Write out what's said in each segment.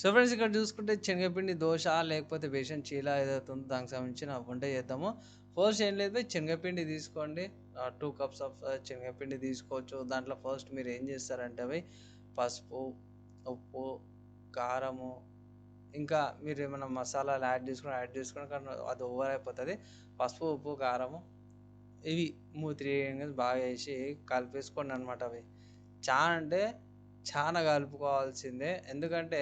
So friends ఇక్కడ చూసుకుంటే శనగపిండి దోశ లేకపోతే బేషన్ చీల ఏదైతే ఉందో దానికి సంబంధించిన వంట చేద్దాము. ఫస్ట్ ఏం లేదు శనగపిండి తీసుకోండి. టూ కప్స్ ఆఫ్ శనగపిండి తీసుకోవచ్చు. దాంట్లో ఫస్ట్ మీరు ఏం చేస్తారంటే అవి పసుపు ఉప్పు కారము ఇంకా మీరు ఏమైనా మసాలాలు యాడ్ చేసుకుని యాడ్ చేసుకుని కానీ అది ఓవర్ అయిపోతుంది. పసుపు ఉప్పు కారము ఇవి మూడు త్రీ బాగా వేసి కలిపేసుకోండి అనమాట అవి. చాలా అంటే చాలా కలుపుకోవాల్సిందే. ఎందుకంటే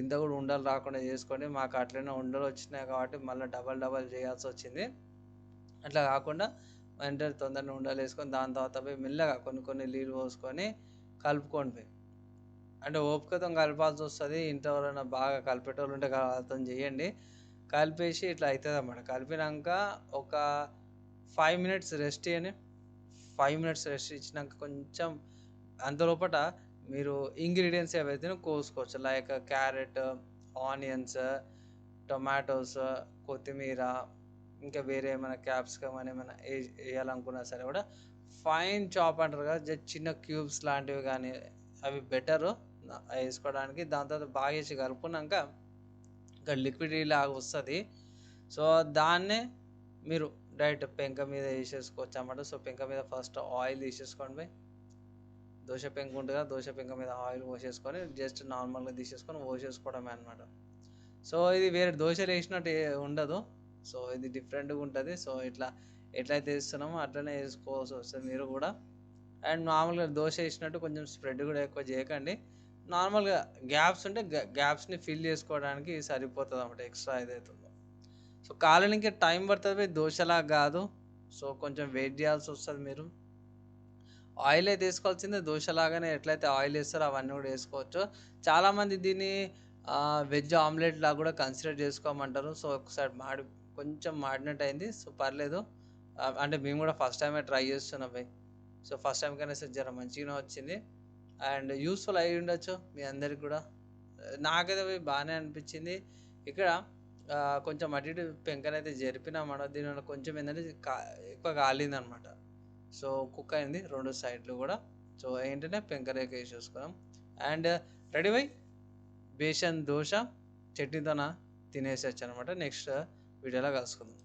ఇంత కూడా ఉండలు రాకుండా చేసుకొని మాకు అట్లనే ఉండలు వచ్చినాయి కాబట్టి మళ్ళీ డబల్ డబల్ చేయాల్సి వచ్చింది. అట్లా కాకుండా వెంటనే తొందరగా ఉండలు వేసుకొని దాని తర్వాత పోయి మెల్లగా కొన్ని కొన్ని నీళ్ళు పోసుకొని కలుపుకొని పోయి. అంటే ఓపికతో కలపాల్సి వస్తుంది. ఇంట్లో ఎవరైనా బాగా కలిపేటోళ్ళు ఉంటే అర్థం చేయండి. కలిపేసి ఇట్లా అవుతుంది అన్నమాట. కలిపినాక ఒక ఫైవ్ మినిట్స్ రెస్ట్ ఇవ్వని ఫైవ్ మినిట్స్ రెస్ట్ ఇచ్చినాక కొంచెం అంత లోపల మీరు ఇంగ్రీడియంట్స్ ఏవైతే కోసుకోవచ్చు. లైక్ క్యారెట్ ఆనియన్స్ టొమాటోస్ కొత్తిమీర ఇంకా వేరే ఏమైనా క్యాప్సికమ్ అని ఏమైనా వేయాలనుకున్నా సరే కూడా ఫైన్ చాప్ అంటారు కదా జస్ట్ చిన్న క్యూబ్స్ లాంటివి కానీ అవి బెటరు వేసుకోవడానికి. దాని తర్వాత బాగా వేసి కలుపుకున్నాక ఇంకా లిక్విడ్ లాగా వస్తుంది. సో దాన్నే మీరు డైరెక్ట్ పెంక మీద వేసేసుకోవచ్చు అన్నమాట. సో పెంక మీద ఫస్ట్ ఆయిల్ తీసేసుకోండి దోశ పెంక ఉంటుంది? కదా దోశ పెంక మీద ఆయిల్ పోసేసుకొని జస్ట్ నార్మల్గా తీసేసుకొని పోసేసుకోవడమే అనమాట సో ఇది వేరే దోశలు వేసినట్టు ఉండదు. సో ఇది డిఫరెంట్గా ఉంటుంది. సో ఇట్లా ఎట్లయితే వేస్తున్నామో అట్లనే వేసుకోవాల్సి వస్తుంది మీరు కూడా. అండ్ మామూలుగా దోశ వేసినట్టు కొంచెం స్ప్రెడ్ కూడా ఎక్కువ చేయకండి. నార్మల్గా గ్యాప్స్ ఉంటే గ్యాప్స్ని ఫిల్ చేసుకోవడానికి సరిపోతుంది అనమాట ఎక్స్ట్రా ఏదైతుందో సో కాలనీకి టైం పడుతుంది దోశలా కాదు. సో కొంచెం వెయిట్ చేయాల్సి వస్తుంది మీరు. ఆయిల్ అయితే వేసుకోవాల్సిందే దోశలాగానే ఎట్లయితే ఆయిల్ వేస్తారో అవన్నీ కూడా వేసుకోవచ్చు. చాలామంది దీన్ని వెజ్ ఆమ్లెట్ లాగా కూడా కన్సిడర్ చేసుకోమంటారు. సో ఒకసారి మాడి కొంచెం మాడినట్టు అయింది. సో పర్లేదు. అంటే మేము కూడా ఫస్ట్ టైమే ట్రై చేస్తున్నాం పోయి సో ఫస్ట్ టైం కన్నా సార్ జర మంచిగానే వచ్చింది. అండ్ యూస్ఫుల్ అయి ఉండొచ్చు మీ అందరికి కూడా. నాకైతే పోయి బాగానే అనిపించింది. ఇక్కడ కొంచెం అటు ఇటు పెంకనైతే జరిపినామన్నమాట దీనివల్ల కొంచెం ఏంటంటే కా ఎక్కువ కాలింది అనమాట సో కుక్ అయింది రెండు సైడ్లు కూడా. సో ఏంటంటే పెంకరేక వేసేసుకున్నాం and ready by besan dosa చట్నీతోన తినేసేచ్చు అనమాట నెక్స్ట్ వీడియోలో కలుసుకుందాం.